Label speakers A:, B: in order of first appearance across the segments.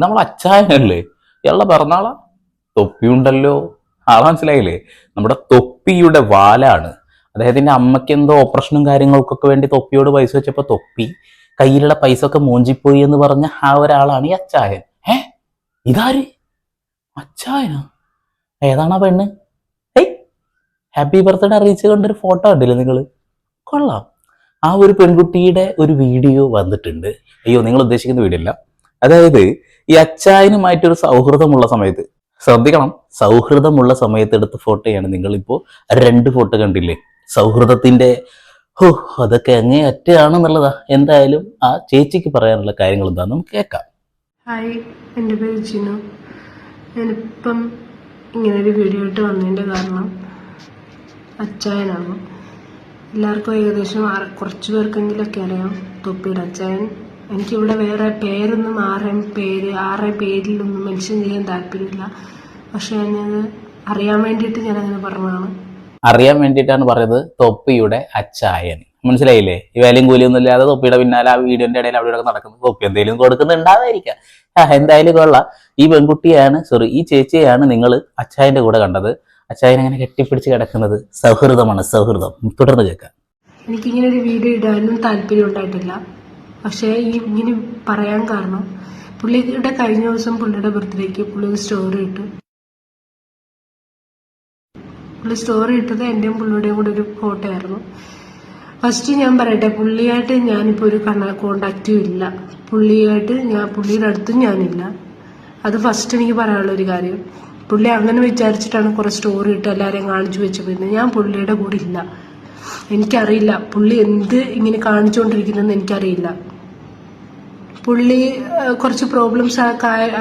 A: നമ്മൾ അച്ചായനല്ലേ ഇയാളുടെ പിറന്നാളാ? തൊപ്പിയുണ്ടല്ലോ. ആളെ മനസ്സിലായില്ലേ? നമ്മുടെ തൊപ്പിയുടെ വാലാണ്. അദ്ദേഹത്തിന്റെ അമ്മയ്ക്ക് എന്തോ ഓപ്പറേഷനും കാര്യങ്ങൾക്കൊക്കെ വേണ്ടി തൊപ്പിയോട് പൈസ വെച്ചപ്പോൾ തൊപ്പി കയ്യിലുള്ള പൈസ ഒക്കെ മൂഞ്ചിപ്പോയി എന്ന് പറഞ്ഞ ആ ഒരാളാണ് ഈ അച്ചായൻ. ഏ? ഇതാര്? അച്ചായനാ? ഏതാണ് ആ പെണ്ണ്? ഏയ്! ഹാപ്പി ബർത്ത്ഡേ അറിയിച്ചു കൊണ്ടൊരു ഫോട്ടോ കണ്ടില്ലേ നിങ്ങൾ കൊള്ളാം. ആ ഒരു പെൺകുട്ടിയുടെ ഒരു വീഡിയോ വന്നിട്ടുണ്ട്. അയ്യോ നിങ്ങൾ ഉദ്ദേശിക്കുന്ന വീഡിയോ അല്ല. അതായത് ഈ അച്ചായനുമായിട്ടൊരു സൗഹൃദമുള്ള സമയത്ത്. ശ്രദ്ധിക്കണം സൗഹൃദമുള്ള സമയത്ത് എടുത്ത ഫോട്ടോയാണ് നിങ്ങളിപ്പോ രണ്ട് ഫോട്ടോ കണ്ടില്ലേ? സൗഹൃദത്തിന്റെ ഹോ അതൊക്കെ അങ്ങേ അറ്റയാണെന്നുള്ളതാ. എന്തായാലും ആ ചേച്ചിക്ക് പറയാനുള്ള കാര്യങ്ങൾ എന്താ നമുക്ക് കേൾക്കാം.
B: ഹായ് എന്റെ പേര് ജിനു. ഞാനിപ്പം ഇങ്ങനൊരു വീഡിയോ ഇട്ട് വന്നതിന്റെ കാരണം അച്ചായനാണ്. എല്ലാവർക്കും ഏകദേശം കുറച്ച് പേർക്കെങ്കിലൊക്കെ അറിയാം. തൊപ്പിയുടെ അച്ചായൻ എനിക്കിവിടെ വേറെ പേരൊന്നും ആരെയും പേര് ആരുടെ പേരിലൊന്നും മെൻഷൻ ചെയ്യാൻ താല്പര്യമില്ല. പക്ഷെ ഞാനത് അറിയാൻ വേണ്ടിയിട്ട് ഞാൻ അങ്ങനെ പറഞ്ഞതാണ്.
A: അറിയാൻ വേണ്ടിയിട്ടാണ് പറയുന്നത് തൊപ്പിയുടെ അച്ചായൻ. മനസ്സിലായില്ലേ? ഈ വേലയും കൂലിയൊന്നും ഇല്ലാതെ തൊപ്പിയുടെ പിന്നാലെ ആ വീഡിയോന്റെ ഇടയിൽ അവിടെ ഇവിടെ നടക്കുന്നത് തൊപ്പി എന്തെങ്കിലും കൊടുക്കുന്നുണ്ടാവായിരിക്കാം ആ എന്തായാലും കൊള്ളാം. ഈ പെൺകുട്ടിയാണ് സോറി ഈ ചേച്ചിയാണ് നിങ്ങൾ അച്ചായന്റെ കൂടെ കണ്ടത്. അച്ചായൻ അങ്ങനെ കെട്ടിപ്പിടിച്ച് കിടക്കുന്നത് സൗഹൃദമാണ് സൗഹൃദം. തുടർന്ന് കേൾക്കാം.
B: എനിക്കിങ്ങനെ ഒരു വീഡിയോ ഇടാനും താല്പര്യം ഉണ്ടായിട്ടില്ല. പക്ഷേ ഈ ഇങ്ങനെ പറയാൻ കാരണം പുള്ളിയുടെ കഴിഞ്ഞ ദിവസം പുള്ളിയുടെ ബർത്ത്ഡേക്ക് പുള്ളി ഒരു സ്റ്റോറി ഇട്ടു. പുള്ളി സ്റ്റോറി ഇട്ടത് എന്റെയും പുള്ളിയുടെയും കൂടെ ഒരു ഫോട്ടോ ആയിരുന്നു. ഫസ്റ്റ് ഞാൻ പറയട്ടെ പുള്ളിയായിട്ട് ഞാനിപ്പോൾ ഒരു കണ കോണ്ടാക്റ്റും ഇല്ല. പുള്ളിയായിട്ട് ഞാൻ പുള്ളിയുടെ അടുത്തും ഞാനില്ല. അത് ഫസ്റ്റ് എനിക്ക് പറയാനുള്ള ഒരു കാര്യം. പുള്ളി അങ്ങനെ വിചാരിച്ചിട്ടാണ് കുറേ സ്റ്റോറി ഇട്ട് എല്ലാവരെയും കാണിച്ചു വെച്ച് പിന്നെ ഞാൻ പുള്ളിയുടെ കൂടെ ഇല്ല. എനിക്കറിയില്ല. പുള്ളി എന്ത് ഇങ്ങനെ കാണിച്ചുകൊണ്ടിരിക്കുന്നതെന്ന് എനിക്കറിയില്ല. പുള്ളി കുറച്ച് പ്രോബ്ലംസ്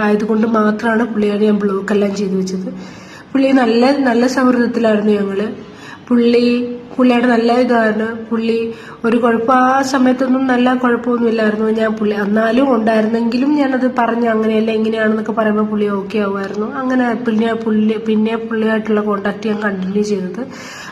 B: ആയതുകൊണ്ട് മാത്രമാണ് പുള്ളിയെ ഞാൻ ബ്ലോക്ക് എല്ലാം ചെയ്തു വെച്ചത്. പുള്ളി നല്ല നല്ല സൗഹൃദത്തിലായിരുന്നു ഞങ്ങൾ. പുള്ളി പുള്ളിയുടെ നല്ല ഇതാണ് പുള്ളി ഒരു കുഴപ്പം. ആ സമയത്തൊന്നും നല്ല കുഴപ്പമൊന്നുമില്ലായിരുന്നു ഞാൻ പുള്ളി. എന്നാലും ഉണ്ടായിരുന്നെങ്കിലും ഞാനത് പറഞ്ഞു അങ്ങനെയല്ല ഇങ്ങനെയാണെന്നൊക്കെ പറയുമ്പോൾ പുള്ളി ഓക്കെ ആവുമായിരുന്നു. അങ്ങനെ പിന്നെ പുള്ളി പിന്നെ പുള്ളിയായിട്ടുള്ള കോണ്ടാക്ട് ഞാൻ കണ്ടിന്യൂ ചെയ്തത്.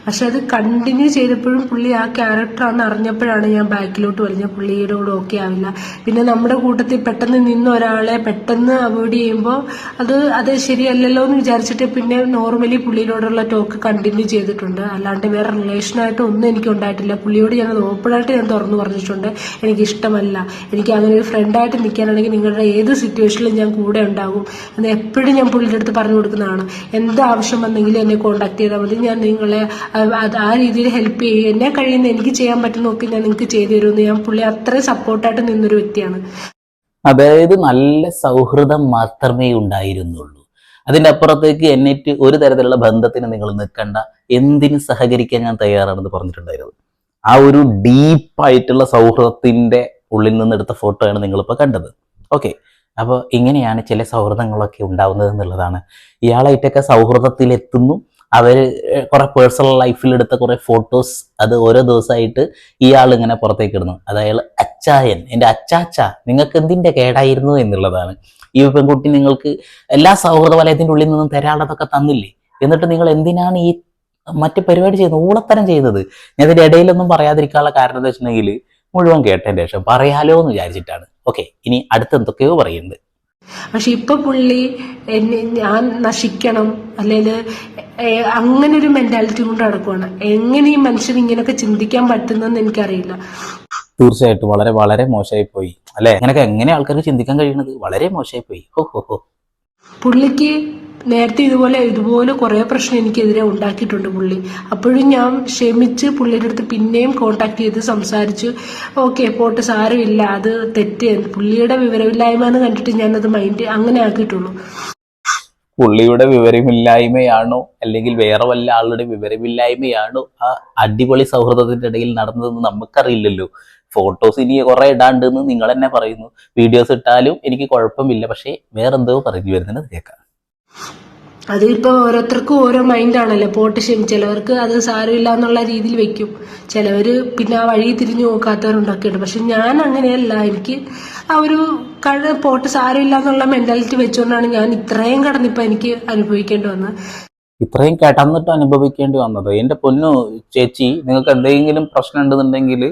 B: പക്ഷെ അത് കണ്ടിന്യൂ ചെയ്തപ്പോഴും പുള്ളി ആ ക്യാരക്ടറാണെന്ന് അറിഞ്ഞപ്പോഴാണ് ഞാൻ ബാക്കിലോട്ട് വലിഞ്ഞ പുള്ളിയുടെ കൂടെ ഓക്കെ ആവില്ല. പിന്നെ നമ്മുടെ കൂട്ടത്തിൽ പെട്ടെന്ന് നിന്ന് ഒരാളെ പെട്ടെന്ന് അവോയ്ഡ് ചെയ്യുമ്പോൾ അത് അത് ശരിയല്ലല്ലോ എന്ന് വിചാരിച്ചിട്ട് പിന്നെ നോർമലി പുള്ളിയോടുള്ള ടോക്ക് കണ്ടിന്യൂ ചെയ്തിട്ടുണ്ട്. അല്ലാണ്ട് വേറെ റിലേഷനായിട്ട് ഒന്നും എനിക്ക് ഉണ്ടായിട്ടില്ല. പുള്ളിയോട് ഞാൻ ഓപ്പണായിട്ട് ഞാൻ തുറന്നു പറഞ്ഞിട്ടുണ്ട്. എനിക്ക് ഇഷ്ടമല്ല എനിക്ക് അങ്ങനെ ഒരു ഫ്രണ്ടായിട്ട് നിൽക്കാനാണെങ്കിൽ നിങ്ങളുടെ ഏത് സിറ്റുവേഷനിലും ഞാൻ കൂടെ ഉണ്ടാകും. എന്ന് എപ്പോഴും ഞാൻ പുള്ളിയുടെ അടുത്ത് പറഞ്ഞു കൊടുക്കുന്നതാണ്. എന്ത് ആവശ്യം വന്നെങ്കിലും എന്നെ കോൺടാക്ട് ചെയ്താൽ മതി. ഞാൻ നിങ്ങളെ അത് ആ രീതിയിൽ ഹെൽപ്പ് ചെയ്യും. എന്നെ കഴിയുന്ന എനിക്ക് ചെയ്യാൻ പറ്റുന്ന നോക്കി ഞാൻ നിങ്ങൾക്ക് ചെയ്തു തരുമെന്ന് ഞാൻ പുള്ളി അത്രയും സപ്പോർട്ടായിട്ട് നിന്നൊരു വ്യക്തിയാണ്.
A: അതായത് നല്ല സൗഹൃദം മാത്രമേ ഉണ്ടായിരുന്നുള്ളൂ. അതിന്റെ അപ്പുറത്തേക്ക് എന്നിട്ട് ഒരു തരത്തിലുള്ള ബന്ധത്തിന് നിങ്ങൾ നിൽക്കണ്ട. എന്തിന് സഹകരിക്കാൻ ഞാൻ തയ്യാറാണെന്ന് പറഞ്ഞിട്ടുണ്ടായിരുന്നു. ആ ഒരു ഡീപ്പായിട്ടുള്ള സൗഹൃദത്തിന്റെ ഉള്ളിൽ നിന്ന് എടുത്ത ഫോട്ടോയാണ് നിങ്ങളിപ്പോൾ കണ്ടത്. ഓക്കെ അപ്പോൾ ഇങ്ങനെയാണ് ചില സൗഹൃദങ്ങളൊക്കെ ഉണ്ടാവുന്നത് എന്നുള്ളതാണ്. ഇയാളായിട്ടൊക്കെ സൗഹൃദത്തിലെത്തുന്നു. അവർ കുറേ പേഴ്സണൽ ലൈഫിൽ എടുത്ത കുറേ ഫോട്ടോസ് അത് ഓരോ ദിവസമായിട്ട് ഇയാൾ ഇങ്ങനെ പുറത്തേക്ക് ഇടുന്നു. അത് അയാൾ അച്ചായൻ. എന്റെ അച്ചാച്ച നിങ്ങൾക്ക് എന്തിന്റെ കേടായിരുന്നു എന്നുള്ളതാണ്. ഈ പെൺകുട്ടി നിങ്ങൾക്ക് എല്ലാ സൗഹൃദ വലയത്തിന്റെ ഉള്ളിൽ നിന്നും തരാനുള്ളതൊക്കെ തന്നില്ലേ? എന്നിട്ട് നിങ്ങൾ എന്തിനാണ് ഈ മറ്റു പരിപാടി ചെയ്യുന്നത് ഊളത്തരം ചെയ്യുന്നത് ഞാൻ ഇതിന്റെ ഇടയിലൊന്നും പറയാതിരിക്കാനുള്ള കാരണം എന്താ വെച്ചിട്ടുണ്ടെങ്കിൽ മുഴുവൻ കേട്ടതിന്റെ ശേഷം പറയാലോ എന്ന് വിചാരിച്ചിട്ടാണ്. ഓക്കെ ഇനി അടുത്ത് എന്തൊക്കെയോ പറയുന്നത്
B: പക്ഷെ ഇപ്പൊ പുള്ളി എന്നെ ഞാൻ നശിക്കണം അല്ലെങ്കിൽ അങ്ങനെ ഒരു മെന്റാലിറ്റി കൊണ്ട് നടക്കുവാണ്. എങ്ങനെ ഈ മനുഷ്യൻ ഇങ്ങനെയൊക്കെ ചിന്തിക്കാൻ പറ്റുന്നെന്ന് എനിക്കറിയില്ല.
A: തീർച്ചയായിട്ടും വളരെ വളരെ മോശമായി പോയി അല്ലെ? അങ്ങനെയൊക്കെ എങ്ങനെ ആൾക്കാർക്ക് ചിന്തിക്കാൻ കഴിയുന്നത് വളരെ മോശമായി പോയി ഹോ ഹോ ഹോ.
B: പുള്ളിക്ക് നേരത്തെ ഇതുപോലെ ഇതുപോലെ കുറേ പ്രശ്നം എനിക്കെതിരെ ഉണ്ടാക്കിയിട്ടുണ്ട് പുള്ളി. അപ്പോഴും ഞാൻ ക്ഷമിച്ച് പുള്ളിയുടെ അടുത്ത് പിന്നെയും കോണ്ടാക്ട് ചെയ്ത് സംസാരിച്ച് ഓക്കെ പോട്ട് സാരമില്ല അത് തെറ്റ്. പുള്ളിയുടെ വിവരമില്ലായ്മ എന്ന് കണ്ടിട്ട് ഞാനത് മൈൻഡ് അങ്ങനെ ആക്കിയിട്ടുള്ളൂ.
A: പുള്ളിയുടെ വിവരമില്ലായ്മയാണോ? അല്ലെങ്കിൽ വേറെ വല്ല ആളുടെ വിവരമില്ലായ്മയാണോ? ആ അടിപൊളി സൗഹൃദത്തിന്റെ ഇടയിൽ നടന്നതെന്ന് നമുക്കറിയില്ലല്ലോ. ഫോട്ടോസ് ഇനി കുറെ ഇടാണ്ടെന്ന് നിങ്ങൾ തന്നെ പറയുന്നു. വീഡിയോസ് ഇട്ടാലും എനിക്ക് കുഴപ്പമില്ല. പക്ഷേ വേറെന്തോ പറഞ്ഞു വരുന്നത് കേൾക്കാം.
B: അതിപ്പോ ഓരോരുത്തർക്കും ഓരോ മൈൻഡാണല്ലോ പോട്ട് ക്ഷമി ചിലവർക്ക് അത് സാരമില്ല എന്നുള്ള രീതിയിൽ വെക്കും. ചിലവർ പിന്നെ ആ വഴി തിരിഞ്ഞു നോക്കാത്തവരുണ്ടാക്കിയിട്ടുണ്ട് പക്ഷെ ഞാൻ അങ്ങനെയല്ല. എനിക്ക് ആ ഒരു കഴ പോട്ട് സാരമില്ല എന്നുള്ള മെന്റാലിറ്റി വെച്ചുകൊണ്ടാണ് ഞാൻ ഇത്രയും കടന്നിപ്പോ എനിക്ക് അനുഭവിക്കേണ്ടി വന്നത്.
A: ഇത്രയും കടന്നിട്ട് അനുഭവിക്കേണ്ടി വന്നത്. എന്റെ പൊന്നു ചേച്ചി നിങ്ങൾക്ക് എന്തെങ്കിലും പ്രശ്നം ഉണ്ടെന്നുണ്ടെങ്കിൽ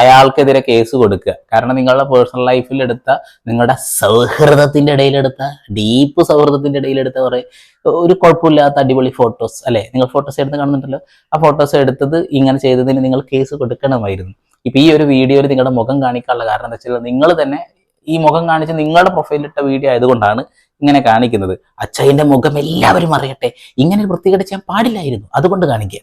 A: അയാൾക്കെതിരെ കേസ് കൊടുക്കുക. കാരണം നിങ്ങളുടെ പേഴ്സണൽ ലൈഫിൽ എടുത്ത നിങ്ങളുടെ സൗഹൃദത്തിന്റെ ഇടയിലെടുത്ത ഡീപ്പ് സൗഹൃദത്തിന്റെ ഇടയിലെടുത്ത കുറെ ഒരു കുഴപ്പമില്ലാത്ത അടിപൊളി ഫോട്ടോസ് അല്ലെ? നിങ്ങൾ ഫോട്ടോസ് എടുത്ത് കാണുന്നുണ്ടല്ലോ? ആ ഫോട്ടോസ് എടുത്തത് ഇങ്ങനെ ചെയ്തതിന് നിങ്ങൾ കേസ് കൊടുക്കണമായിരുന്നു. ഇപ്പൊ ഈ ഒരു വീഡിയോയിൽ നിങ്ങളുടെ മുഖം കാണിക്കാനുള്ള കാരണം എന്താ വെച്ചാൽ നിങ്ങൾ തന്നെ ഈ മുഖം കാണിച്ച് നിങ്ങളുടെ പ്രൊഫൈലിട്ട വീഡിയോ ആയതുകൊണ്ടാണ് ഇങ്ങനെ കാണിക്കുന്നത്. അച്ഛന്റെ മുഖം എല്ലാവരും അറിയട്ടെ. ഇങ്ങനെ വൃത്തികെട്ട് ചെയ്യാൻ പാടില്ലായിരുന്നു. അതുകൊണ്ട് കാണിക്കുക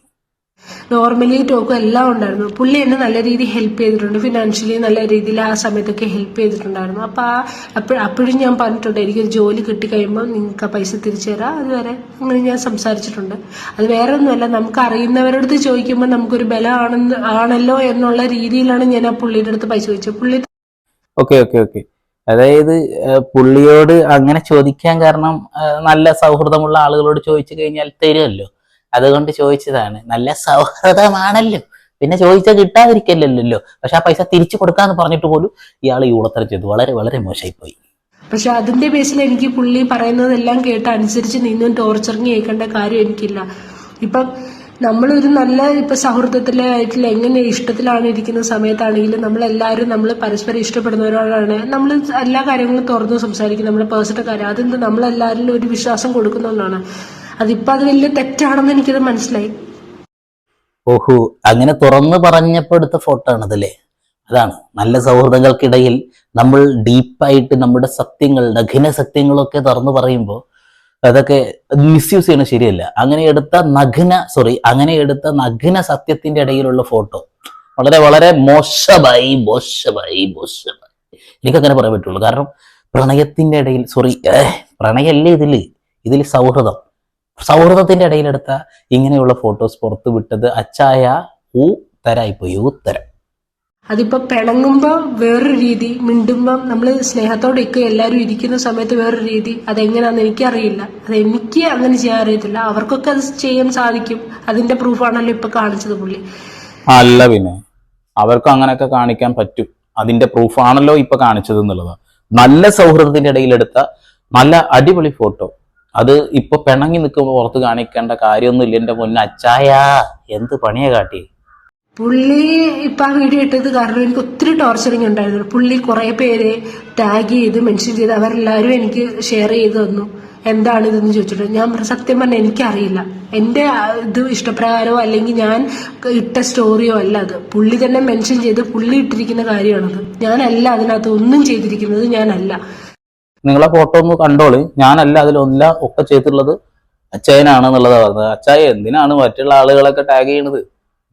B: നോർമലി ടോക്കും എല്ലാം ഉണ്ടായിരുന്നു. പുള്ളി എന്നെ നല്ല രീതിയിൽ ഹെൽപ്പ് ചെയ്തിട്ടുണ്ട്. ഫിനാൻഷ്യലി നല്ല രീതിയിൽ ആ സമയത്തൊക്കെ ഹെൽപ്പ് ചെയ്തിട്ടുണ്ടായിരുന്നു. അപ്പൊ ആ അപ്പോഴും അപ്പോഴും ഞാൻ പറഞ്ഞിട്ടുണ്ട് എനിക്കൊരു ജോലി കിട്ടിക്കഴിയുമ്പോൾ നിങ്ങൾക്ക് ആ പൈസ തിരിച്ചു തരാം. അതുവരെ അങ്ങനെ ഞാൻ സംസാരിച്ചിട്ടുണ്ട്. അത് വേറെ ഒന്നുമല്ല നമുക്ക് അറിയുന്നവരടുത്ത് ചോദിക്കുമ്പോൾ നമുക്കൊരു ബലമാണെന്ന് ആണല്ലോ എന്നുള്ള രീതിയിലാണ് ഞാൻ ആ പുള്ളിയുടെ അടുത്ത് പൈസ ചോദിച്ചത്. പുള്ളി
A: ഓക്കെ ഓക്കെ ഓക്കെ അതായത് പുള്ളിയോട് അങ്ങനെ ചോദിക്കാൻ കാരണം നല്ല സൗഹൃദമുള്ള ആളുകളോട് ചോദിച്ചു കഴിഞ്ഞാൽ തരുമല്ലോ. അതുകൊണ്ട് ചോദിച്ചതാണ് നല്ല സൗഹൃദമാണല്ലോ. പിന്നെ ചോദിച്ചാൽ കിട്ടാതിരിക്കല്ലല്ലോ. പക്ഷെ ആ പൈസ തിരിച്ചു കൊടുക്കാന്ന് പറഞ്ഞിട്ട് പോലും ഇയാൾ ഈ ഉളത്തരം ചെയ്തു. വളരെ വളരെ മോശമായി പോയി
B: പക്ഷെ അതിന്റെ ബേസിൽ എനിക്ക് പുള്ളി പറയുന്നതെല്ലാം കേട്ട് അനുസരിച്ച് നിന്നും ടോർച്ചറിങ് കേൾക്കേണ്ട കാര്യം എനിക്കില്ല. ഇപ്പം നമ്മളൊരു നല്ല ഇപ്പൊ സൗഹൃദത്തിലെ ആയിട്ടില്ല എങ്ങനെ ഇഷ്ടത്തിലാണ് ഇരിക്കുന്ന സമയത്താണെങ്കിലും നമ്മളെല്ലാവരും നമ്മൾ പരസ്പരം ഇഷ്ടപ്പെടുന്നവരോടാണ് നമ്മൾ എല്ലാ കാര്യങ്ങളും തുറന്നു സംസാരിക്കും. നമ്മുടെ പേഴ്സണൽ കാര്യം. അതെന്ത്? നമ്മളെല്ലാവരിലും ഒരു വിശ്വാസം കൊടുക്കുന്നതുകൊണ്ടാണ് അതിപ്പോ അത് വലിയ തെറ്റാണെന്ന് എനിക്കത് മനസ്സിലായി.
A: ഓഹോ അങ്ങനെ തുറന്നു പറഞ്ഞപ്പോൾ എടുത്ത ഫോട്ടോ ആണതല്ലേ? അതാണ്. നല്ല സൗഹൃദങ്ങൾക്കിടയിൽ നമ്മൾ ഡീപ്പായിട്ട് നമ്മുടെ സത്യങ്ങൾ നഗ്ന സത്യങ്ങളൊക്കെ തുറന്നു പറയുമ്പോൾ അതൊക്കെ മിസ്യൂസ് ചെയ്യണത് ശരിയല്ല. അങ്ങനെ എടുത്ത നഗ്ന സോറി അങ്ങനെ എടുത്ത നഗ്ന സത്യത്തിന്റെ ഇടയിലുള്ള ഫോട്ടോ വളരെ വളരെ മോശമായി മോശമായി മോശമായി. എനിക്കങ്ങനെ പറയാൻ പറ്റുള്ളൂ. കാരണം പ്രണയത്തിന്റെ ഇടയിൽ സോറി പ്രണയല്ലേ ഇതിൽ? ഇതിൽ സൗഹൃദം. സൗഹൃദത്തിന്റെ ഇടയിലെടുത്ത ഇങ്ങനെയുള്ള ഫോട്ടോസ് പുറത്തു വിട്ടത് അച്ചായ ഊ തരായിപ്പോയി തര.
B: അതിപ്പോ പിണങ്ങുമ്പോ വേറൊരു രീതി മിണ്ടുമ്പോ നമ്മൾ സ്നേഹത്തോടെ ഒക്കെ എല്ലാവരും ഇരിക്കുന്ന സമയത്ത് വേറൊരു രീതി അതെങ്ങനെയാന്ന് എനിക്കറിയില്ല. അത് എനിക്ക് അങ്ങനെ ചെയ്യാൻ അറിയത്തില്ല. അവർക്കൊക്കെ അത് ചെയ്യാൻ സാധിക്കും. അതിന്റെ പ്രൂഫാണല്ലോ ഇപ്പൊ കാണിച്ചത് പുള്ളി.
A: അല്ല പിന്നെ അവർക്ക് അങ്ങനെയൊക്കെ കാണിക്കാൻ പറ്റും. അതിന്റെ പ്രൂഫാണല്ലോ ഇപ്പൊ കാണിച്ചത് എന്നുള്ളത്. നല്ല സൗഹൃദത്തിന്റെ ഇടയിലെടുത്ത നല്ല അടിപൊളി ഫോട്ടോ അത് ഇപ്പൊ പിണങ്ങി നിൽക്കുമ്പോൾ പുറത്ത് കാണിക്കേണ്ട കാര്യമൊന്നുമില്ല. എന്റെ മുന്നേ അച്ചായ എന്ത് പണിയാ കാട്ടി?
B: പുള്ളി ഇപ്പൊ വീഡിയോ ഇട്ടത് കാരണം എനിക്ക് ഒത്തിരി ടോർച്ചറിങ് ഉണ്ടായിരുന്നു. പുള്ളി കുറെ പേര് ടാഗ് ചെയ്ത് മെൻഷൻ ചെയ്ത് അവരെല്ലാവരും എനിക്ക് ഷെയർ ചെയ്ത് തന്നു. എന്താണ് ഇതെന്ന് ചോദിച്ചിട്ട് ഞാൻ സത്യം പറഞ്ഞാൽ എനിക്കറിയില്ല. എന്റെ ആ, ഇത് ഇഷ്ടപ്രകാരമോ അല്ലെങ്കിൽ ഞാൻ ഇട്ട സ്റ്റോറിയോ അല്ല അത്. പുള്ളി തന്നെ മെൻഷൻ ചെയ്ത് പുള്ളി ഇട്ടിരിക്കുന്ന കാര്യമാണത്. ഞാനല്ല അതിനകത്ത് ഒന്നും ചെയ്തിരിക്കുന്നത് ഞാനല്ല.
A: നിങ്ങളെ ഫോട്ടോ ഒന്ന് കണ്ടോളി. ഞാനല്ല അതിലൊന്നില്ല ഒക്കെ ചെയ്തിട്ടുള്ളത് അച്ചായനാണ് എന്നുള്ളതാണ് പറഞ്ഞത്. അച്ചായ എന്തിനാണ് മറ്റുള്ള ആളുകളൊക്കെ ടാഗ് ചെയ്യണത്?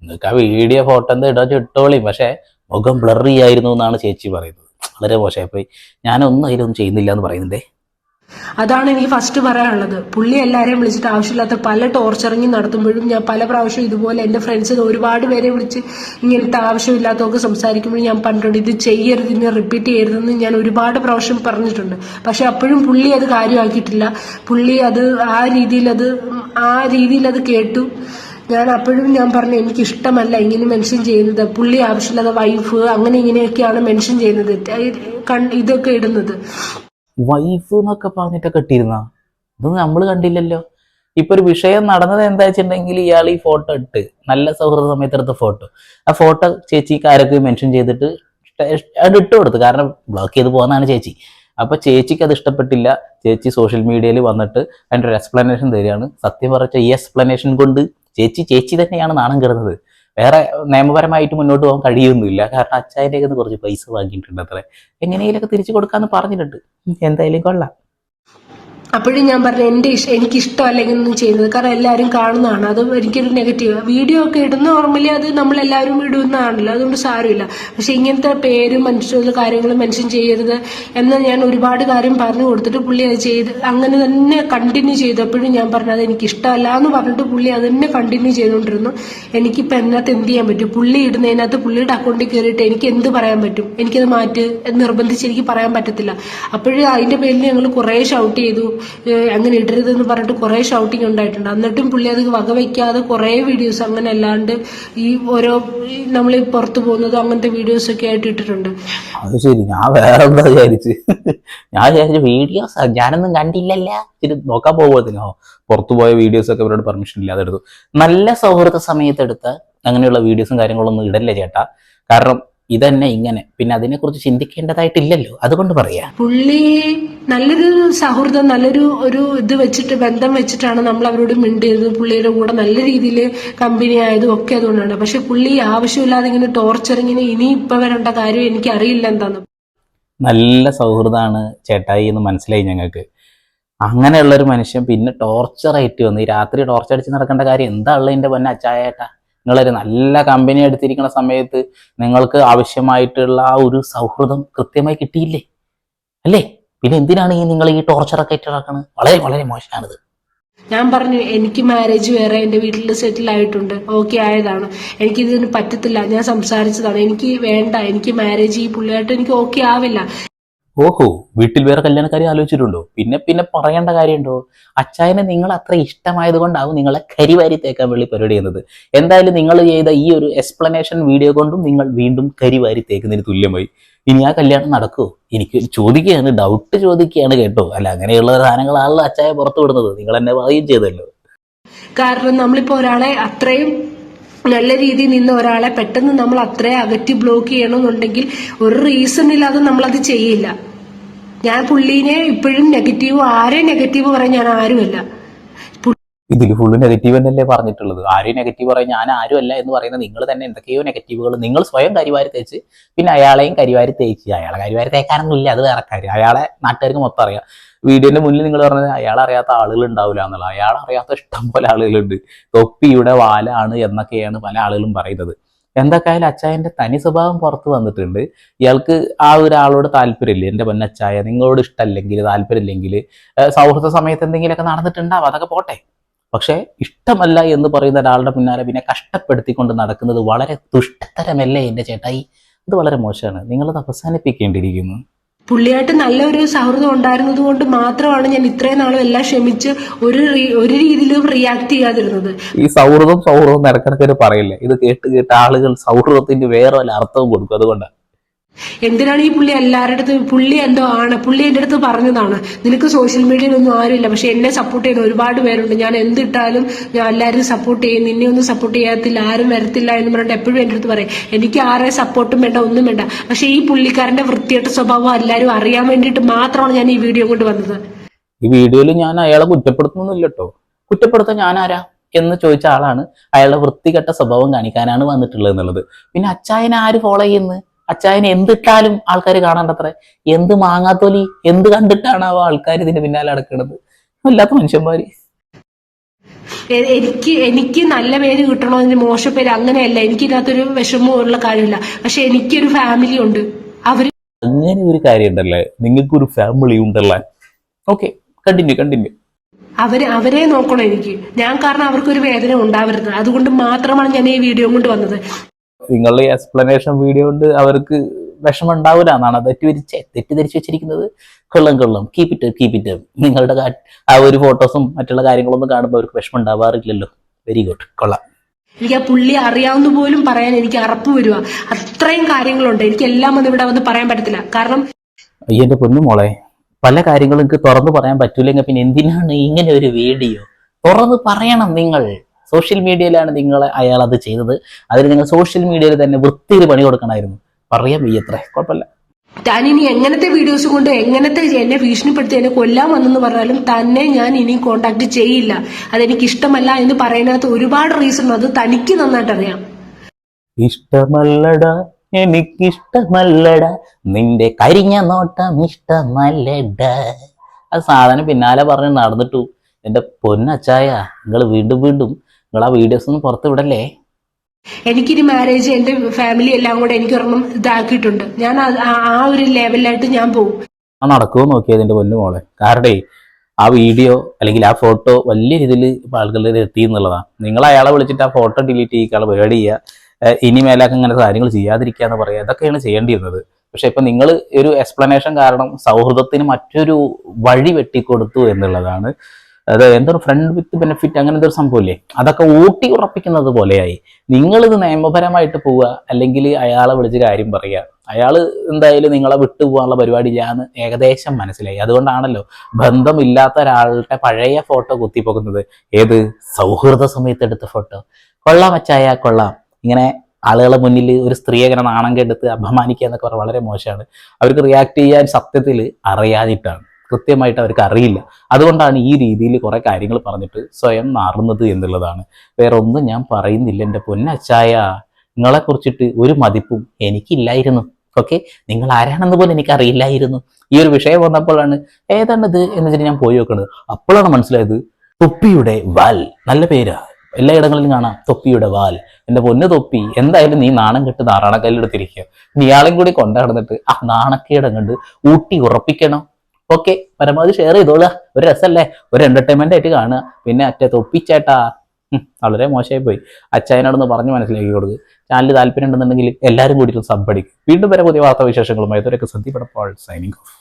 A: നിങ്ങൾക്ക് ആ വീഡിയോ ഫോട്ടോ എന്താ ഇടാ ഇട്ടോളി പക്ഷെ മുഖം ബ്ലറി ആയിരുന്നു എന്നാണ് ചേച്ചി പറയുന്നത്. വളരെ മോശമായിപ്പോയി ഞാനൊന്നും അതിലൊന്നും ചെയ്യുന്നില്ല എന്ന് പറയുന്നുണ്ടേ.
B: അതാണ് എനിക്ക് ഫസ്റ്റ് പറയാനുള്ളത്. പുള്ളി എല്ലാവരെയും വിളിച്ചിട്ട് ആവശ്യമില്ലാത്ത പല ടോർച്ചറിങ് നടത്തുമ്പോഴും ഞാൻ പല പ്രാവശ്യം ഇതുപോലെ എന്റെ ഫ്രണ്ട്സ് ഒരുപാട് പേരെ വിളിച്ച് ഇങ്ങനത്തെ ആവശ്യമില്ലാത്തതൊക്കെ സംസാരിക്കുമ്പോഴും ഞാൻ പറഞ്ഞിട്ടുണ്ട് ഇത് ചെയ്യരുത് ഇനി റിപ്പീറ്റ് ചെയ്യരുതെന്ന് ഞാൻ ഒരുപാട് പ്രാവശ്യം പറഞ്ഞിട്ടുണ്ട്. പക്ഷെ അപ്പോഴും പുള്ളി അത് കാര്യമാക്കിയിട്ടില്ല. പുള്ളി അത് ആ രീതിയിൽ അത് ആ രീതിയിൽ അത് കേട്ടു. ഞാൻ അപ്പോഴും ഞാൻ പറഞ്ഞു എനിക്ക് ഇഷ്ടമല്ല ഇങ്ങനെ മെൻഷൻ ചെയ്യുന്നത്. പുള്ളി ആവശ്യമില്ലാത്ത വൈഫ് അങ്ങനെ ഇങ്ങനെയൊക്കെയാണ് മെൻഷൻ ചെയ്യുന്നത്. ഇതൊക്കെ ഇടുന്നത്.
A: വൈഫ് എന്നൊക്കെ പറഞ്ഞിട്ടൊക്കെ ഇട്ടിരുന്ന ഇതൊന്നും നമ്മൾ കണ്ടില്ലല്ലോ. ഇപ്പൊ ഒരു വിഷയം നടന്നത് എന്താ വെച്ചിട്ടുണ്ടെങ്കിൽ ഇയാൾ ഈ ഫോട്ടോ ഇട്ട് നല്ല സൗഹൃദ സമയത്ത് എടുത്ത ഫോട്ടോ ആ ഫോട്ടോ ചേച്ചി ആരൊക്കെ മെൻഷൻ ചെയ്തിട്ട് അത് ഇട്ട് കൊടുത്തു. കാരണം ബ്ലോക്ക് ചെയ്ത് പോകുന്നതാണ് ചേച്ചി. അപ്പൊ ചേച്ചിക്ക് അത് ഇഷ്ടപ്പെട്ടില്ല. ചേച്ചി സോഷ്യൽ മീഡിയയിൽ വന്നിട്ട് അതിന്റെ ഒരു എക്സ്പ്ലനേഷൻ തരികയാണ്. സത്യം പറഞ്ഞ ഈ എക്സ്പ്ലനേഷൻ കൊണ്ട് ചേച്ചി ചേച്ചി തന്നെയാണ് നാണം കെടുന്നത്. വേറെ നിയമപരമായിട്ട് മുന്നോട്ട് പോകാൻ കഴിയൊന്നുമില്ല കാരണം അച്ചായന്റെ കുറച്ച് പൈസ വാങ്ങിയിട്ടുണ്ട് അത്ര. എങ്ങനെയെങ്കിലൊക്കെ തിരിച്ചു കൊടുക്കാന്ന് പറഞ്ഞിട്ടുണ്ട്. എന്തായാലും കൊള്ളാം.
B: അപ്പോഴും ഞാൻ പറഞ്ഞു എന്റെ ഇഷ്ടം എനിക്ക് അല്ലെങ്കിൽ ഒന്നും ചെയ്യുന്നത്. കാരണം എല്ലാവരും കാണുന്നതാണ്. അത് എനിക്കൊരു നെഗറ്റീവ് വീഡിയോ ഒക്കെ ഇടുന്ന നോർമലി അത് നമ്മളെല്ലാവരും ഇടുന്നതാണല്ലോ. അതുകൊണ്ട് സാരമില്ല. പക്ഷെ ഇങ്ങനത്തെ പേരും മനുഷ്യരുടെ കാര്യങ്ങളും മെൻഷൻ ചെയ്യരുത് എന്ന് ഞാൻ ഒരുപാട് കാര്യം പറഞ്ഞു കൊടുത്തിട്ട് പുള്ളി അത് ചെയ്ത് അങ്ങനെ തന്നെ കണ്ടിന്യൂ ചെയ്തപ്പോഴും ഞാൻ പറഞ്ഞു അത് എനിക്ക് ഇഷ്ടമല്ല എന്ന് പറഞ്ഞിട്ട് പുള്ളി അത് തന്നെ കണ്ടിന്യൂ ചെയ്തുകൊണ്ടിരുന്നു. എനിക്കിപ്പോൾ എന്നകത്ത് എന്ത് ചെയ്യാൻ പറ്റും? പുള്ളി ഇടുന്നതിനകത്ത് പുള്ളിയുടെ അക്കൗണ്ടിൽ കയറിയിട്ട് എനിക്ക് എന്ത് പറയാൻ പറ്റും? എനിക്കത് മാറ്റ് നിർബന്ധിച്ച് എനിക്ക് പറയാൻ പറ്റത്തില്ല. അപ്പോഴും അതിന്റെ പേരിൽ ഞങ്ങൾ കുറേ ഷൗട്ട് ചെയ്തു. അങ്ങനെ ഇടരുതെന്ന് പറഞ്ഞിട്ട് കുറേ ഷൗട്ടിങ് ഉണ്ടായിട്ടുണ്ട്. എന്നിട്ടും പുള്ളി അത് വകവയ്ക്കാതെ കുറേ വീഡിയോസ് അങ്ങനെ അല്ലാണ്ട് ഈ ഓരോ നമ്മൾ പുറത്തു പോകുന്നതും അങ്ങനത്തെ വീഡിയോസ് ഒക്കെ ആയിട്ട് ഇട്ടിട്ടുണ്ട്.
A: അത് ശരി ഞാൻ വേറെ എന്താ വിചാരിച്ച്? ഞാൻ വിചാരിച്ചു വീഡിയോസ് ഞാനൊന്നും കണ്ടില്ലല്ല. ഇത് നോക്കാൻ പോകുമ്പോഴത്തേനോ പുറത്തു പോയ വീഡിയോസ് ഒക്കെ ഇവരോട് പെർമിഷൻ ഇല്ലാതെ എടുത്തു. നല്ല സൗഹൃദ സമയത്ത് എടുത്ത അങ്ങനെയുള്ള വീഡിയോസും കാര്യങ്ങളൊന്നും ഇടല്ലേ ചേട്ടാ? കാരണം ഇതന്നെ ഇങ്ങനെ. പിന്നെ അതിനെക്കുറിച്ച് ചിന്തിക്കേണ്ടതായിട്ടില്ലല്ലോ. അതുകൊണ്ട് പറയാ.
B: പുള്ളി നല്ലൊരു സൗഹൃദം നല്ലൊരു ഒരു ഇത് വെച്ചിട്ട് ബന്ധം വെച്ചിട്ടാണ് നമ്മൾ അവരോട് മിണ്ടിയത്. പുള്ളിയുടെ കൂടെ നല്ല രീതിയിൽ കമ്പനി ആയതും ഒക്കെ അതുകൊണ്ടാണ്. പക്ഷെ പുള്ളി ആവശ്യമില്ലാതെ ഇങ്ങനെ ടോർച്ചറിങ്ങിന് ഇനി ഇപ്പൊ വരേണ്ട കാര്യം എനിക്ക് അറിയില്ല എന്താന്ന്.
A: നല്ല സൗഹൃദമാണ് ചേട്ടായി എന്ന് മനസ്സിലായി ഞങ്ങൾക്ക്. അങ്ങനെയുള്ള ഒരു മനുഷ്യൻ പിന്നെ ടോർച്ചറായിട്ട് വന്ന് ഈ രാത്രി ടോർച്ചർ അടിച്ച് നടക്കേണ്ട കാര്യം എന്താ ഉള്ളതിന്റെ പൊന്നെ അച്ചായേട്ടാ നിങ്ങളൊരു നല്ല കമ്പനി എടുത്തിരിക്കുന്ന സമയത്ത് നിങ്ങൾക്ക് ആവശ്യമായിട്ടുള്ള ആ ഒരു സൗഹൃദം കൃത്യമായി കിട്ടിയില്ലേ? അല്ലേ? പിന്നെ എന്തിനാണ് ഈ നിങ്ങൾ ഈ ടോർച്ചറൊക്കെ ഇട്ടിറക്കുന്നത് വളരെ വളരെ മോശമാണിത്.
B: ഞാൻ പറഞ്ഞു എനിക്ക് മാരേജ് വേറെ എന്റെ വീട്ടിൽ സെറ്റിൽ ആയിട്ടുണ്ട്. ഓക്കെ ആയതാണ്. എനിക്ക് ഇതിന് പറ്റത്തില്ല. ഞാൻ സംസാരിച്ചതാണ്. എനിക്ക് വേണ്ട. എനിക്ക് മാരേജ് ഈ പുള്ളിയായിട്ട് എനിക്ക് ഓക്കെ ആവില്ല.
A: ഓഹോ വീട്ടിൽ വേറെ കല്യാണക്കാരി ആലോചിച്ചിട്ടുണ്ടോ? പിന്നെ പിന്നെ പറയേണ്ട കാര്യമുണ്ടോ? അച്ചായനെ നിങ്ങൾ അത്ര ഇഷ്ടമായത് കൊണ്ടാവും നിങ്ങളെ കരിവാരി തേക്കാൻ വേണ്ടി പരിപാടി ചെയ്യുന്നത്. എന്തായാലും നിങ്ങൾ ചെയ്ത ഈ ഒരു എക്സ്പ്ലനേഷൻ വീഡിയോ കൊണ്ടും നിങ്ങൾ വീണ്ടും കരിവാരി തേക്കുന്നതിന് തുല്യമായി. ഇനി ആ കല്യാണം നടക്കുമോ എനിക്ക് ചോദിക്കുകയാണ് ഡൗട്ട് ചോദിക്കുകയാണ് കേട്ടോ. അല്ല അങ്ങനെയുള്ള സാധനങ്ങളാണല്ലോ അച്ചായ പുറത്തു വിടുന്നത് നിങ്ങൾ എന്നെ പറയുകയും ചെയ്തല്ലോ.
B: കാരണം നമ്മളിപ്പോ ഒരാളെ അത്രയും നല്ല രീതിയിൽ നിന്ന് ഒരാളെ പെട്ടെന്ന് നമ്മൾ അത്രേ അകറ്റി ബ്ലോക്ക് ചെയ്യണമെന്നുണ്ടെങ്കിൽ ഒരു റീസൺ ഇല്ലാതെ നമ്മളത് ചെയ്യില്ല. ഞാൻ പുള്ളീനെ ഇപ്പോഴും നെഗറ്റീവ് ആരെയും നെഗറ്റീവ് പറയാൻ ഞാൻ ആരുമല്ല.
A: ഇതിൽ ഫുള്ള് നെഗറ്റീവ് എന്നല്ലേ പറഞ്ഞിട്ടുള്ളത്. ആരും നെഗറ്റീവ് പറയും ഞാൻ ആരും അല്ല എന്ന് പറയുന്നത് നിങ്ങൾ തന്നെ എന്തൊക്കെയോ നെഗറ്റീവുകൾ നിങ്ങൾ സ്വയം കരിവാരി തേച്ച് പിന്നെ അയാളെയും കരിവാരി തേച്ച്. അയാളെ കരിവാരി തേക്കാനൊന്നും ഇല്ല അത് വേറെ കാര്യം. അയാളെ നാട്ടുകാർക്ക് മൊത്തം അറിയാം. വീഡിയോന്റെ മുന്നിൽ നിങ്ങൾ പറഞ്ഞത് അയാൾ അറിയാത്ത ആളുകൾ ഉണ്ടാവില്ല എന്നുള്ള അയാൾ അറിയാത്ത ഇഷ്ടം പോലെ ആളുകളുണ്ട്. തൊപ്പിയുടെ വാലാണ് എന്നൊക്കെയാണ് പല ആളുകളും പറയുന്നത്. എന്തൊക്കെയായാലും അച്ചായന്റെ തനി സ്വഭാവം പുറത്ത് വന്നിട്ടുണ്ട്. ഇയാൾക്ക് ആ ഒരാളോട് താല്പര്യമില്ല. എന്റെ പൊന്നച്ചായ നിങ്ങളോട് ഇഷ്ടമല്ലെങ്കിൽ താല്പര്യമില്ലെങ്കിൽ സൗഹൃദ സമയത്ത് എന്തെങ്കിലുമൊക്കെ നടന്നിട്ടുണ്ടാവും. അതൊക്കെ പോട്ടെ. പക്ഷേ ഇഷ്ടമല്ല എന്ന് പറയുന്ന ഒരാളുടെ പിന്നാലെ പിന്നെ കഷ്ടപ്പെടുത്തിക്കൊണ്ട് നടക്കുന്നത് വളരെ ദുഷ്ടതരമല്ലേ എന്റെ ചേട്ടായി? ഇത് വളരെ മോശമാണ്. നിങ്ങളത് അവസാനിപ്പിക്കേണ്ടിയിരിക്കുന്നു.
B: പുള്ളിയായിട്ട് നല്ലൊരു സൗഹൃദം ഉണ്ടായിരുന്നത് കൊണ്ട് മാത്രമാണ് ഞാൻ ഇത്രയും നാളും എല്ലാം ക്ഷമിച്ച് ഒരു ഒരു രീതിയിലും റിയാക്ട് ചെയ്യാതിരുന്നത്.
A: ഈ സൗഹൃദം സൗഹൃദം ഇടക്കിടക്കൊരു പറയില്ലേ? ഇത് കേട്ട് കേട്ട് ആളുകൾ സൗഹൃദത്തിന്റെ വേറെ വല്ല അർത്ഥവും കൊടുക്കും. അതുകൊണ്ടാണ്
B: എന്തിനാണ് ഈ പുള്ളി എല്ലാവരുടെ അടുത്ത് പുള്ളി എന്തോ ആണ്? പുള്ളി എന്റെ അടുത്ത് പറഞ്ഞതാണ്. നിനക്ക് സോഷ്യൽ മീഡിയയിലൊന്നും ആരുമില്ല. പക്ഷെ എന്നെ സപ്പോർട്ട് ചെയ്യുന്ന ഒരുപാട് പേരുണ്ട്. ഞാൻ എന്തിട്ടാലും ഞാൻ എല്ലാവരും സപ്പോർട്ട് ചെയ്യും. നിന്നെ ഒന്നും സപ്പോർട്ട് ചെയ്യാത്തില്ല. ആരും വരത്തില്ല എന്ന് പറഞ്ഞിട്ട് എപ്പോഴും എന്റെ അടുത്ത് പറയും. എനിക്ക് ആരെ സപ്പോർട്ടും വേണ്ട ഒന്നും വേണ്ട. പക്ഷെ ഈ പുള്ളിക്കാരന്റെ വൃത്തിയായിട്ട് സ്വഭാവം എല്ലാവരും അറിയാൻ വേണ്ടിയിട്ട് മാത്രമാണ് ഞാൻ ഈ വീഡിയോ കൊണ്ട് വന്നത്.
A: ഈ വീഡിയോയിൽ ഞാൻ അയാളെ കുറ്റപ്പെടുത്തുന്നില്ല കേട്ടോ കുറ്റപ്പെടുത്താൻ ഞാൻ ആരാ എന്ന് ചോദിച്ച ആളാണ് അയാളുടെ വൃത്തികെട്ട സ്വഭാവം കാണിക്കാനാണ് വന്നിട്ടുള്ളത് എന്നുള്ളത്. പിന്നെ അച്ചായനെ ആര് ഫോളോ ചെയ്യുന്നു? അച്ചായനെ എന്തിട്ടാലും ആൾക്കാർ കാണാണ്ടത്ര? എന്ത് മാങ്ങാത്തൊലി എന്ത് കണ്ടിട്ടാണ് ആ ആൾക്കാർ ഇതിന്റെ പിന്നാലെ അടക്കണത് അല്ലാത്ത മനുഷ്യന്മാര്.
B: എനിക്ക് എനിക്ക് നല്ല പേര് കിട്ടണമെന്ന് മോശം പേര് അങ്ങനെയല്ല. എനിക്ക് ഇതിനകത്തൊരു വിഷമമുള്ള കാര്യമില്ല. പക്ഷെ എനിക്കൊരു ഫാമിലി ഉണ്ട്. അവർ
A: അങ്ങനെ ഒരു കാര്യം ഉണ്ടല്ലേ? നിങ്ങൾക്കൊരു ഫാമിലി ഉണ്ടല്ലേ? ഓക്കെ കണ്ടിന്യൂ കണ്ടിന്യൂ
B: അവർ അവരെ നോക്കണം എനിക്ക്? ഞാൻ കാരണം അവർക്കൊരു വേദന ഉണ്ടാവരുത്. അതുകൊണ്ട് മാത്രമാണ് ഞാൻ ഈ വീഡിയോ കൊണ്ട് വന്നത്.
A: നിങ്ങളുടെ എക്സ്പ്ലനേഷൻ വീഡിയോ കൊണ്ട് അവർക്ക് വിഷമം ഉണ്ടാവില്ല എന്നാണ് തെറ്റിദ്ധരിച്ച് തെറ്റിദ്ധരിച്ച് വെച്ചിരിക്കുന്നത് കൊള്ളം കൊള്ളം. കീപ് ഇറ്റ് കീപ് ഇറ്റ് നിങ്ങളുടെ ആ ഒരു ഫോട്ടോസും മറ്റുള്ള കാര്യങ്ങളൊന്നും കാണുമ്പോൾ അവർക്ക് വിഷമം ഉണ്ടാവാറില്ലല്ലോ വെരി ഗുഡ് കൊള്ളാം.
B: എനിക്ക് ആ പുള്ളി അറിയാവുന്ന പോലും പറയാൻ എനിക്ക് അറപ്പ് വരുക. അത്രയും കാര്യങ്ങളുണ്ട്. എനിക്ക് എല്ലാം ഒന്നും ഇവിടെ വന്ന് പറയാൻ പറ്റത്തില്ല. കാരണം
A: അയ്യന്റെ പൊന്നു മോളെ. പല കാര്യങ്ങളും എനിക്ക് തുറന്നു പറയാൻ പറ്റൂലെങ്കിൽ പിന്നെ എന്തിനാണ് ഇങ്ങനെ ഒരു വീഡിയോ തുറന്ന് പറയണം നിങ്ങൾ. സോഷ്യൽ മീഡിയയിലാണ് നിങ്ങൾ അയാൾ അത് ചെയ്തത്. അതിൽ നിങ്ങൾ സോഷ്യൽ മീഡിയയിൽ തന്നെ വൃത്തിയിൽ പണി കൊടുക്കണമായിരുന്നു. പറയാൻ വയ്യത്രേ. കുഴപ്പമില്ല.
B: താൻ ഇനി എങ്ങനത്തെ വീഡിയോസ് കൊണ്ട് എങ്ങനത്തെ എന്നെ ഭീഷണിപ്പെടുത്തി എന്നെ കൊല്ലാൻ വന്നെന്ന് പറഞ്ഞാലും തന്നെ ഞാൻ ഇനി കോണ്ടാക്ട് ചെയ്യില്ല. അതെനിക്ക് ഇഷ്ടമല്ല എന്ന് പറയുന്നതിനകത്ത് ഒരുപാട് റീസൺ അത് തനിക്ക് നന്നായിട്ടറിയാം
A: ഇഷ്ടമല്ലടാ എനിക്കിഷ്ടമല്ലടാ. നിന്റെ കരിഞ്ഞ നോട്ടം ഇഷ്ടമല്ലടാ. ആ സാധനം പിന്നാലെ പറഞ്ഞ് നടന്നിട്ടു. എന്റെ പൊന്നച്ചായ നിങ്ങൾ വീണ്ടും വീണ്ടും നിങ്ങൾ ആ വീഡിയോസ് ഒന്നും പുറത്ത് വിടല്ലേ?
B: എനിക്കിനി മാരേജ് എന്റെ ഫാമിലി എല്ലാം കൂടെ എനിക്ക് ഒരെണ്ണം ഇതാക്കിയിട്ടുണ്ട്. ഞാൻ ആ- ഒരു ലെവലിലായിട്ട് ഞാൻ പോകും
A: ആ നടക്കുമോ നോക്കിയത് എന്റെ പൊന്നു മോളെ. കാരണം ആ വീഡിയോ അല്ലെങ്കിൽ ആ ഫോട്ടോ വലിയ രീതിയിൽ ആളുകളിൽ എത്തി എന്നുള്ളതാണ് നിങ്ങൾ അയാളെ വിളിച്ചിട്ട് ആ ഫോട്ടോ ഡിലീറ്റ് ചെയ്യിക്കാനുള്ള പരിപാടി ചെയ്യുക ഇനി മേലാക്ക് ഇങ്ങനെ കാര്യങ്ങൾ ചെയ്യാതിരിക്കുക എന്ന് പറയുക ഇതൊക്കെയാണ് ചെയ്യേണ്ടിയിരുന്നത്. പക്ഷെ ഇപ്പൊ നിങ്ങൾ ഒരു എക്സ്പ്ലനേഷൻ കാരണം സൗഹൃദത്തിന് മറ്റൊരു വഴി വെട്ടിക്കൊടുത്തു എന്നുള്ളതാണ് അത് എന്തൊരു ഫ്രണ്ട് വിത്ത് ബെനിഫിറ്റ് അങ്ങനെ എന്തൊരു സംഭവമില്ലേ? അതൊക്കെ ഊട്ടി ഉറപ്പിക്കുന്നത് പോലെയായി. നിങ്ങളിത് നിയമപരമായിട്ട് പോവുക അല്ലെങ്കിൽ അയാളെ വിളിച്ച് കാര്യം പറയുക. അയാൾ എന്തായാലും നിങ്ങളെ വിട്ടു പോകാനുള്ള പരിപാടി ഇല്ലാന്ന് ഏകദേശം മനസ്സിലായി. അതുകൊണ്ടാണല്ലോ ബന്ധമില്ലാത്ത ഒരാളുടെ പഴയ ഫോട്ടോ കുത്തിപ്പോകുന്നത് ഏത്? സൗഹൃദ സമയത്ത് എടുത്ത ഫോട്ടോ കൊള്ളാം വച്ചായ കൊള്ളാം. ഇങ്ങനെ ആളുകളെ മുന്നിൽ ഒരു സ്ത്രീയെ ഇങ്ങനെ നാണം കെടുത്ത് അപമാനിക്കുക എന്നൊക്കെ വളരെ മോശമാണ്. അവർക്ക് റിയാക്ട് ചെയ്യാൻ സത്യത്തിൽ അറിയാഞ്ഞിട്ടാണ്. കൃത്യമായിട്ട് അവർക്ക് അറിയില്ല. അതുകൊണ്ടാണ് ഈ രീതിയിൽ കുറെ കാര്യങ്ങൾ പറഞ്ഞിട്ട് സ്വയം മാറുന്നത് എന്നുള്ളതാണ്. വേറെ ഒന്നും ഞാൻ പറയുന്നില്ല എന്റെ പൊന്നച്ചായ. നിങ്ങളെ കുറിച്ചിട്ട് ഒരു മതിപ്പും എനിക്കില്ലായിരുന്നു. ഓക്കെ? നിങ്ങൾ ആരാണെന്ന് പോലും എനിക്ക് അറിയില്ലായിരുന്നു ഈ ഒരു വിഷയം വന്നപ്പോഴാണ് ഏതാണത് എന്ന് വെച്ചിട്ട് ഞാൻ പോയി നോക്കുന്നത് അപ്പോഴാണ് മനസ്സിലായത് തൊപ്പിയുടെ വാൽ. നല്ല പേരാ. എല്ലായിടങ്ങളിലും കാണാം. തൊപ്പിയുടെ വാൽ. എന്റെ പൊന്ന് തൊപ്പി എന്തായാലും നീ നാണം കെട്ട് നാറാണക്കല്ലെടുത്തിരിക്കുക നീ ആളെയും കൂടി കൊണ്ടാടുന്നിട്ട് ആ നാണക്കേടം കണ്ട് ഊട്ടി ഉറപ്പിക്കണം. ഓക്കെ പരമാവധി ഷെയർ ചെയ്തോളുക ഒരു രസമല്ലേ ഒരു എന്റർടൈൻമെന്റ് ആയിട്ട് കാണുക. പിന്നെ അറ്റ തൊപ്പിച്ചേട്ടാ വളരെ മോശമായി പോയി. അച്ചായനോടൊന്ന് പറഞ്ഞു മനസ്സിലാക്കി കൊടുക്കുക ചാനൽ താല്പര്യം ഉണ്ടെന്നുണ്ടെങ്കിൽ എല്ലാവരും കൂടി സബ് അടിക്കും. വീണ്ടും വരെ പുതിയ വാർത്താ വിശേഷങ്ങളുമായി ഇതൊക്കെ സന്ദീപ് സൈനിങ് ഓഫ്